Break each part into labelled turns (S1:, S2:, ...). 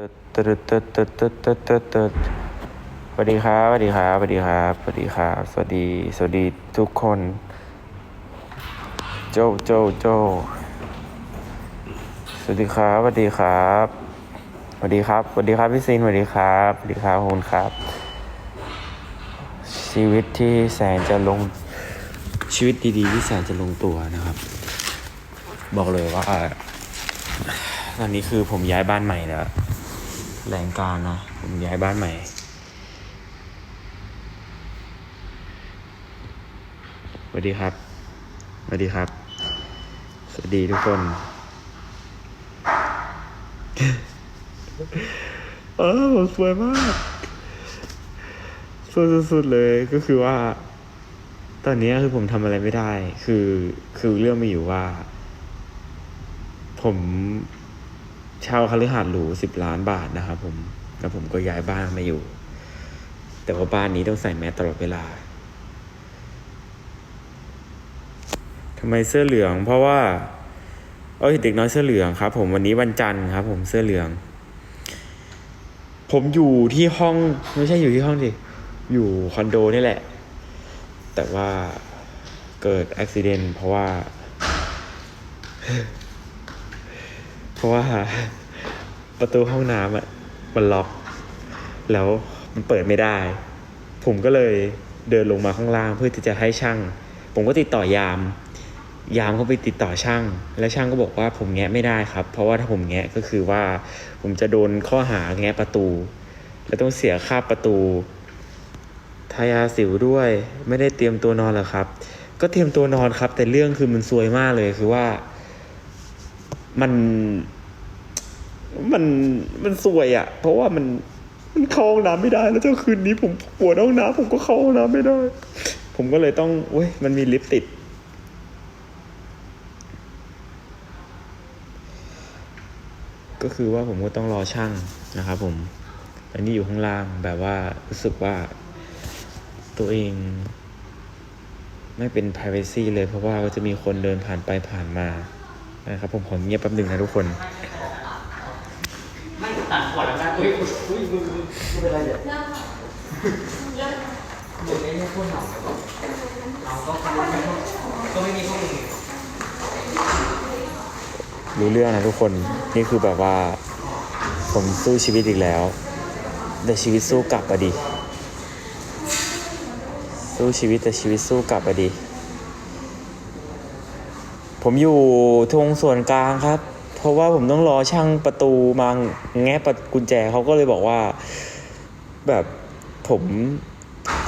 S1: ตึ๊ดตึ๊ดตึ๊ดตึ๊ดตึ๊ดตึ๊ดตึ๊ดตึ๊ดสวัสดีครับสวัสดีครับสวัสดีครับสวัสดีครับสวัสดีสวัสดีทุกคน โจโจโจสวัสดีครับสวัสดีครับสวัสดีครับสวัสดีครับพี่ซินสวัสดีครับสวัสดีครับขอบคุณครับ ชีวิตที่แสนจะลงชีวิตดีๆที่แสนจะลงตัวนะครับ บอกเลยว่าตอนนี้คือผมย้ายบ้านใหม่แล้ว แรงการนะ ผมย้ายบ้านใหม่ สวัสดีครับ สวัสดีครับ สวัสดีทุกคนเออผมสวยมากสวยสุดๆเลยก็คือว่า ตอนนี้คือผมทำอะไรไม่ได้ คือคือเรื่องมีอยู่ว่า ผม เช่าคฤหาสน์หรูสิบล้านบาทนะครับผมแล้วผมก็ย้ายบ้านมาอยู่ แต่ว่าบ้านนี้ต้องใส่แมสตลอดเวลาทำไมเสื้อเหลือง เพราะว่า เอ้ยเด็กน้อยเสื้อเหลืองครับ ผมวันนี้วันจันทร์ครับ ผมเสื้อเหลือง ผมอยู่ที่ห้องไม่ใช่อยู่ที่ห้องดิอยู่คอนโดนี่แหละ แต่ว่าเกิดอุบิเหตุเพราะว่า เพราะว่าประตูห้องน้ำอะมันล็อก แล้วมันเปิดไม่ได้ ผมก็เลยเดินลงมาข้างล่างเพื่อที่จะให้ช่าง ผมก็ติดต่อยาม ยามเขาไปติดต่อช่าง แล้วช่างก็บอกว่าผมแงะไม่ได้ครับ เพราะว่าถ้าผมแงะก็คือว่า ผมจะโดนข้อหาแงะประตู แล้วต้องเสียค่าประตูทายาสิวด้วย ไม่ได้เตรียมตัวนอนเหรอครับ ก็เตรียมตัวนอนครับ แต่เรื่องคือมันซวยมากเลยคือว่า มัน มันมันสวยอะ่ะ เพราะว่ามันมันเข้าห้องน้ำไม่ได้ แล้วเจ้าคืนนี้ผมปวดห้องน้ำผมก็เข้าห้องน้ำไม่ได้ ผมก็เลยต้องเว้ยมันมีลิฟต์ติดก็คือว่าผมก็ต้องรอช่างนะครับผมอันนี้อยู่ข้างล่างแบบว่ารู้สึกว่า ตัวเอง ไม่เป็น privacy เลยเพราะว่าก็จะมีคนเดินผ่านไปผ่านมา นะครับผมขอเงียบแป๊บหนึ่งนะทุกคน
S2: ไม่ตัดขวดแล้วนะอุ้ยอุ้ยมึงมึงไม่เป็นไรเดี๋ยวเดี๋ยวนี้พูดหน่อยเราก็ก็ไม่มีพวกมึง
S1: รู้เรื่องนะทุกคนนี่คือแบบว่า ผมสู้ชีวิตอีกแล้วแต่ชีวิตสู้กลับอะดิสู้ชีวิตแต่ชีวิตสู้กลับอะดิ ผมอยู่ทวงส่วนกลางครับ เพราะว่าผมต้องรอช่างประตูมาแงะประกุญแจเขาก็เลยบอกว่า แบบผม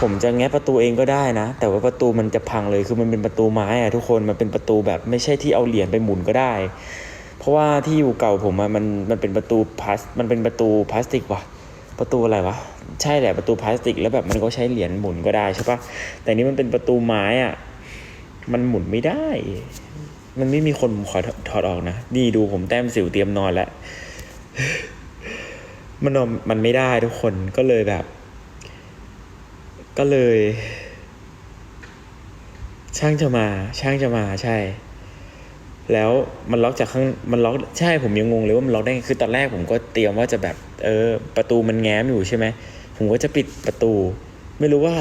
S1: ผมจะแงะประตูเองก็ได้นะ แต่ว่าประตูมันจะพังเลยคือมันเป็นประตูไม้อะทุกคนมันเป็นประตูแบบไม่ใช่ที่เอาเหรียญไปหมุนก็ได้ เพราะว่าที่อยู่เก่าผมอะมันมันเป็นประตูพลาสมันเป็นประตูพลาสติกว่ะประตูอะไรวะใช่แหละประตูพลาสติก แล้วแบบมันก็ใช้เหรียญหมุนก็ได้ใช่ปะแต่นี่มันเป็นประตูไม้อะมันหมุนไม่ได้ มันไม่มีคนขอถอดออกนะ นี่ดูผมแต้มสิวเตรียมนอนแล้ว มันนอนมันไม่ได้ทุกคนก็เลยแบบ ก็เลย ช่างจะมา ช่างจะมาใช่ แล้วมันล็อกจากข้างมันล็อกใช่ผมยังงงเลยว่ามันล็อกได้คือตอนแรกผมก็เตรียมว่าจะแบบ เออ ประตูมันแง้มอยู่ใช่ไหมผมก็จะปิดประตู ไม่รู้ว่า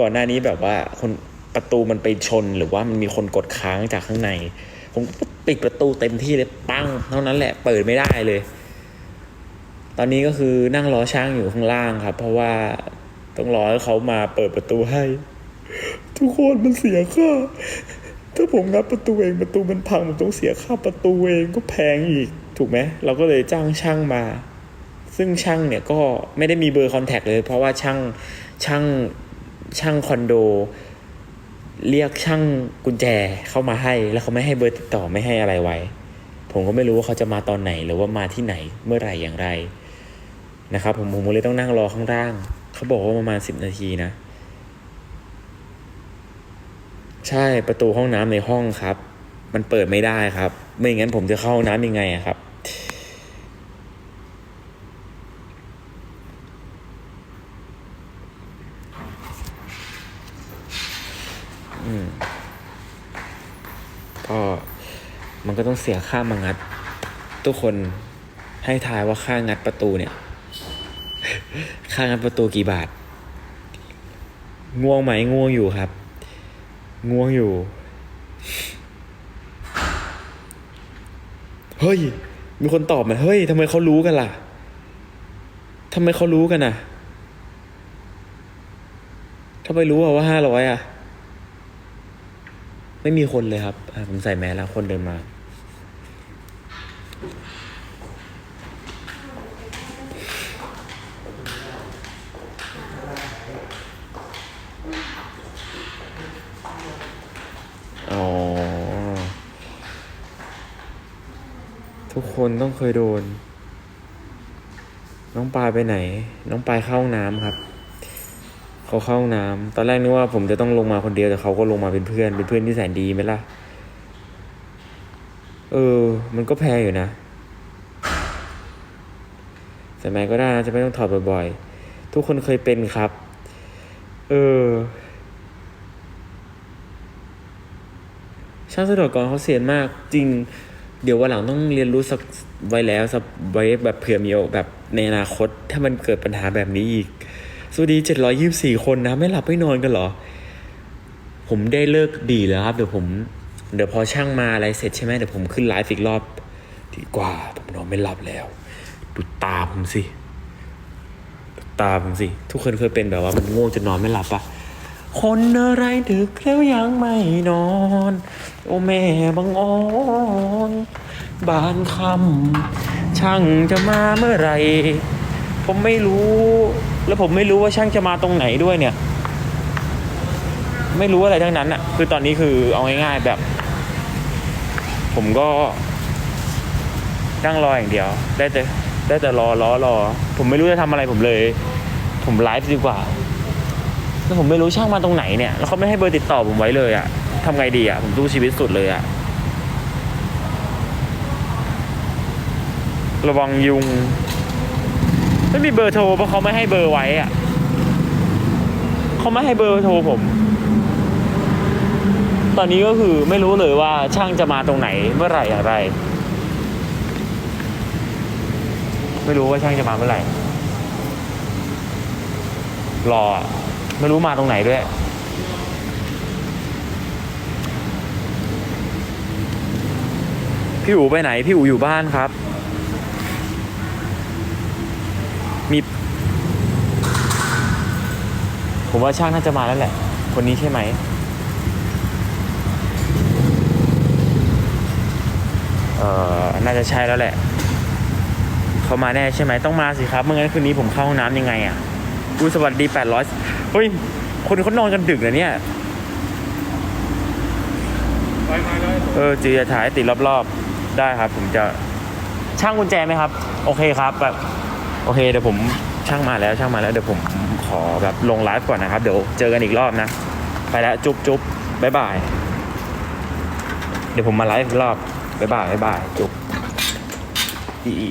S1: ก่อนหน้านี้แบบว่าคน ประตูมันไปชนหรือว่ามันมีคนกดค้างจากข้างใน ผมปิดประตูเต็มที่เลยปั้งเท่านั้นแหละเปิดไม่ได้เลย ตอนนี้ก็คือนั่งรอช่างอยู่ข้างล่างครับ เพราะว่าต้องรอให้เขามาเปิดประตูให้ ทุกคนมันเสียค่าถ้าผมงัดประตูเองประตูมันพังผมต้องเสียค่าประตูเองก็แพงอีก ถูกไหมเราก็เลยจ้างช่างมา ซึ่งช่างเนี่ยก็ไม่ได้มีเบอร์คอนแทคเลย เพราะว่าช่างช่างช่างคอนโด เรียกช่างกุญแจเข้ามาให้ แล้วเขาไม่ให้เบอร์ติดต่อไม่ให้อะไรไว้ ผมก็ไม่รู้ว่าเขาจะมาตอนไหน หรือว่ามาที่ไหนเมื่อไหร่อย่างไรนะครับ ผมผมเลยต้องนั่งรอข้างล่าง เขาบอกว่าประมาณสิบนาทีนะ ใช่ประตูห้องน้ำในห้องครับ มันเปิดไม่ได้ครับ ไม่งั้นผมจะเข้าห้องน้ำยังไงอะครับ อืม ก็มันก็ต้องเสียค่ามางัด ทุกคนให้ทายว่าค่างัดประตูเนี่ย ค่างัดประตูกี่บาท ง่วงไหมง่วงอยู่ครับ ง่วงอยู่ เฮ้ย มีคนตอบมาเฮ้ยทำไมเขารู้กันล่ะทำไมเขารู้กันอะทำไมรู้ว่าห้าร้อยอะ ไม่มีคนเลยครับผมใส่แมสแล้วคนเดินมา อ๋อ ทุกคนต้องเคยโดน น้องปลายไปไหน น้องปลายเข้าห้องน้ำครับ เขาเข้าห้องน้ำตอนแรกนึกว่าผมจะต้องลงมาคนเดียวแต่เขาก็ลงมาเป็นเพื่อนเป็นเพื่อนที่แสนดีไหมล่ะ เออ มันก็แพ้อยู่นะใส่แมสก็ได้นะจะไม่ต้องถอดบ่อยๆ ทุกคนเคยเป็นครับ เออช่างสะดวกกรเขาเสียนมากจริง เดี๋ยววันหลังต้องเรียนรู้สักไว้แล้วสักไว้แบบเผื่อมีโอกแบบในอนาคต ถ้ามันเกิดปัญหาแบบนี้อีก สวัสดีเจ็ดร้อยี่สี่คนนะ ไม่หลับไม่นอนกันเหรอ ผมได้เลิกดีแล้วครับ เดี๋ยวผม เดี๋ยวพอช่างมาอะไรเสร็จใช่ไหมเดี๋ยวผมขึ้นไลฟ์อีกรอบ ดีกว่า ผมนอนไม่หลับแล้ว ดูตาผมสิดูตาผมสิ ทุกคนเคยเป็นแบบว่ามันง่วงจนนอนไม่หลับปะคนอะไรดึกแล้วยังไม่นอน โอ้แม่บังอ่อนบานคำช่างจะมาเมื่อไหรผมไม่รู้ แล้วผมไม่รู้ว่าช่างจะมาตรงไหนด้วยเนี่ย ไม่รู้อะไรทั้งนั้นอะ คือตอนนี้คือเอาง่ายๆแบบ ผมก็นั่งรออย่างเดียว ได้แต่ได้แต่รอรอรอ ผมไม่รู้จะทำอะไรผมเลย ผมไลฟ์ดีกว่าแล้วผมไม่รู้ช่างมาตรงไหนเนี่ย แล้วเขาไม่ให้เบอร์ติดต่อผมไว้เลยอะทำไงดีอะผมสู้ชีวิตสุดเลยอะ ระวังยุง ไม่มีเบอร์โทรเพราะเขาไม่ให้เบอร์ไว้อะเขาไม่ให้เบอร์โทรผม ตอนนี้ก็คือไม่รู้เลยว่าช่างจะมาตรงไหนเมื่อไหร่อย่างไร ไม่รู้ว่าช่างจะมาเมื่อไหร่ รอ ไม่รู้มาตรงไหนด้วยพี่อู๋ไปไหน พี่อู๋อยู่บ้านครับ มี ผมว่าช่างน่าจะมาแล้วแหละ คนนี้ใช่ไหม เอ่อ น่าจะใช่แล้วแหละ เขามาแน่ใช่ไหม ต้องมาสิครับเมื่องั้นคืนนี้ผมเข้าห้องน้ำยังไงอะอุ้ยสวัสดีแปดร้อยเฮ้ย คนเขานอนกันดึกนะเนี่ย
S2: เอ
S1: อจีจะถ่ายติดรอบๆ ได้ครับ ผมจะช่างกุญแจไหมครับ โอเคครับแบบ โอเคเดี๋ยวผมช่างมาแล้วช่างมาแล้วเดี๋ยวผมขอแบบลงไลฟ์ก่อนนะครับ เดี๋ยวเจอกันอีกรอบนะ ไปแล้วจุ๊บจุ๊บบ๊ายบาย เดี๋ยวผมมาไลฟ์อีกรอบบ๊ายบายบ๊ายบายจุ๊บอีอี